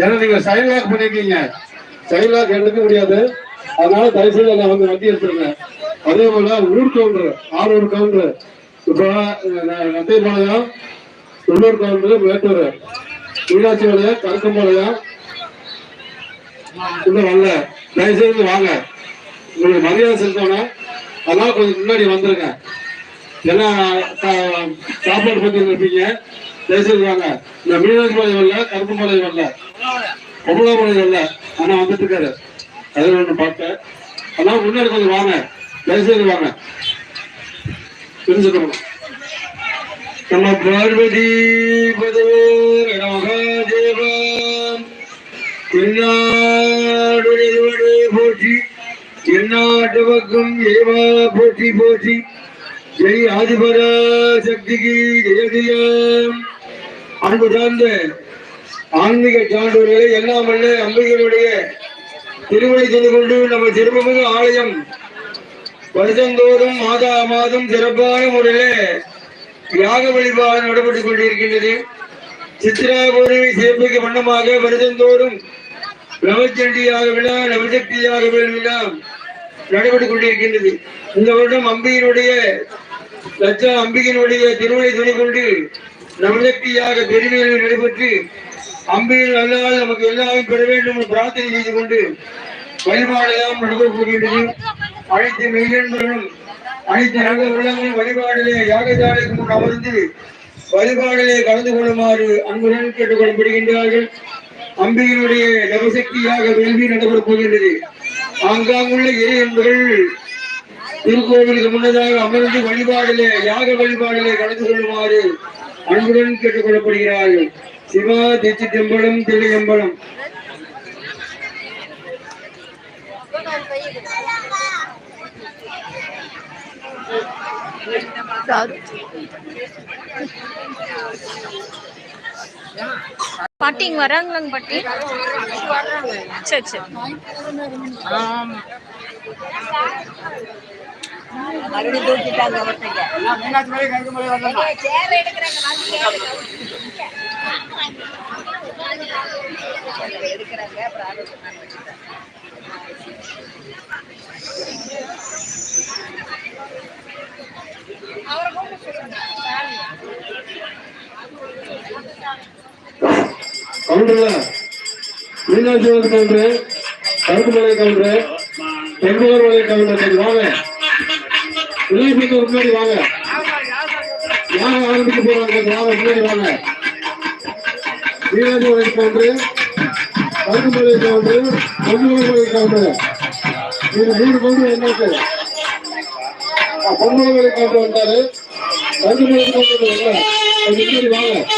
ஏன்னா நீங்க sign lock பண்ணிருக்கீங்க. சைன் லாக் எடுக்க முடியாது. அதனால தயவு செய்து வந்து வண்டி எடுத்துருங்க. அதே போல ஊர் கவுண்டர் ஆரூர் கவுண்டர் இப்போ நத்தைப்பாளையம் உள்ளூர் கவுண்டர் மேட்டூர். மீனாட்சி பாளையம் கருக்கம்பாளையம். இன்னும் வரல. தயவு செய்து வாங்க. உங்களுக்கு மரியாதை செலுத்தணும். அதனால கொஞ்சம் முன்னாடி வந்துருங்க. ஏன்னா சாப்பாடு பத்தி இருப்பீங்க. தயவுசெய்து வாங்க இந்த மீனாட்சி பாளையம் வரல கருக்கம்பாளையம் வரல. பொம்பளாபாளையம் வரல. ஆனா வந்துட்டு இருக்காரு அது ஒண்ணு பார்த்தேன். அதனால முன்னாடி கொஞ்சம் வாங்க. பேசியிருக்காங்க வாங்க. தெரிஞ்சுக்கணும். நம்ம பார்வதி பதவோர் மகாதேவம் தென்னாடுடைய போற்றி தென்னாட்டு பக்கம் ஏவா போற்றி போற்றி. ஜெய் ஆதிபர சக்திக்கு ஜெயதியா. அன்பு சார்ந்த ஆன்மீக சான்றோர்களே எல்லாம் அல்ல அம்பிகையினுடைய திருமணை செய்து கொண்டு நம்ம திருமமுக ஆலயம் வருஷந்தோறும் மாதா மாதம் சிறப்பான முறையிலே யாக வழிபாடு நடைபெற்றுக் கொண்டிருக்கின்றது. சித்ரா பௌர்ணமி வண்ணமாக வருஷந்தோறும் நவச்சண்டியாக விழா நவசக்தியாக விழா நடைபெற்றுக் கொண்டிருக்கின்றது. இந்த வருடம் அம்பியினுடைய லட்சா அம்பிகையினுடைய திருவிழை துணை கொண்டு நவசக்தியாக பெருமையில் நடைபெற்று அம்பியில் அல்லால் நமக்கு எல்லாரும் பெற வேண்டும் என்று பிரார்த்தனை செய்து கொண்டு வழிபாடெல்லாம் நடைபெறப் அனைத்து மெய்யன்பர்களும் அனைத்து நல்ல உள்ளங்களும் வழிபாடிலே யாகசாலைக்கு முன் அமர்ந்து வழிபாடிலே கலந்து கொள்ளுமாறு அன்புடன் கேட்டுக்கொள்ளப்படுகின்றார்கள். அம்பியினுடைய நவசக்தியாக வேள்வி நடைபெறப் போகின்றது. ஆங்காங்குள்ள இறை என்பர்கள் திருக்கோவிலுக்கு முன்னதாக அமர்ந்து வழிபாடிலே யாக வழிபாடிலே கலந்து கொள்ளுமாறு அன்புடன் கேட்டுக்கொள்ளப்படுகிறார்கள். சிவா திருச்சி தெம்பலம் தில்லையம்பலம் பாட்டி இங்க வராங்களாங்க பாட்டி? சரி சரி. மறுபடியும் தூக்கிட்டாங்க ஒருத்தங்க எடுக்கிறாங்க அப்புறம் ஆலோசனை வச்சுட்டாங்க கவுண்டர்ல மீனாட்சி கவுண்டர் கருப்புமலை கவுண்டர் தென்கோர் மலை கவுண்டர் வாங்க. விளையாட்டுக்கு முன்னாடி வாங்க. யார் ஆரம்பிக்க போறாங்க? வாங்க முன்னாடி வாங்க? மீனாட்சி கவுண்டரு கவுண்டர் கவுண்டரு கவுண்டர் கவுண்டரு இது மூணு கவுண்டர் வந்தாச்சு. பொன்மலை கவுண்டர் வந்தாரு. கருப்புமலை கவுண்டர் வரல முன்னாடி வாங்க.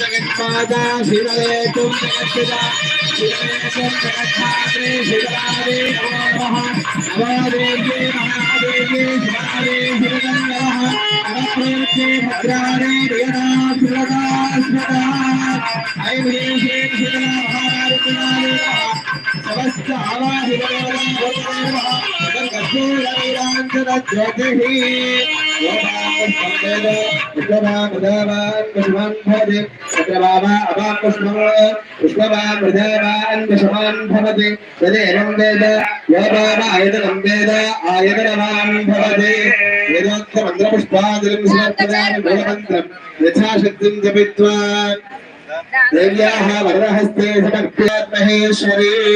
జగత్పాదా శివలే తుం జగత్పిదా శివలే శివరాదే నమో నమోదేవ్యే ఐం హ్రీం శ్రీం శ్రీమ మహారాజకుమారి సమస్త ఆవాహిరాజ్యోతి పుష్పమామృదేవాన్విషమాన్భవతి తదేవం వేద యోపామ ఆయతనం భవతి వేదోక్తమంత్రపుష్పాదిం సమర్పయామి మూలమంత్రం యథాశక్తిం జపిత్వా देव्याः वरदहस्ते समर्पयात् महेश्वरी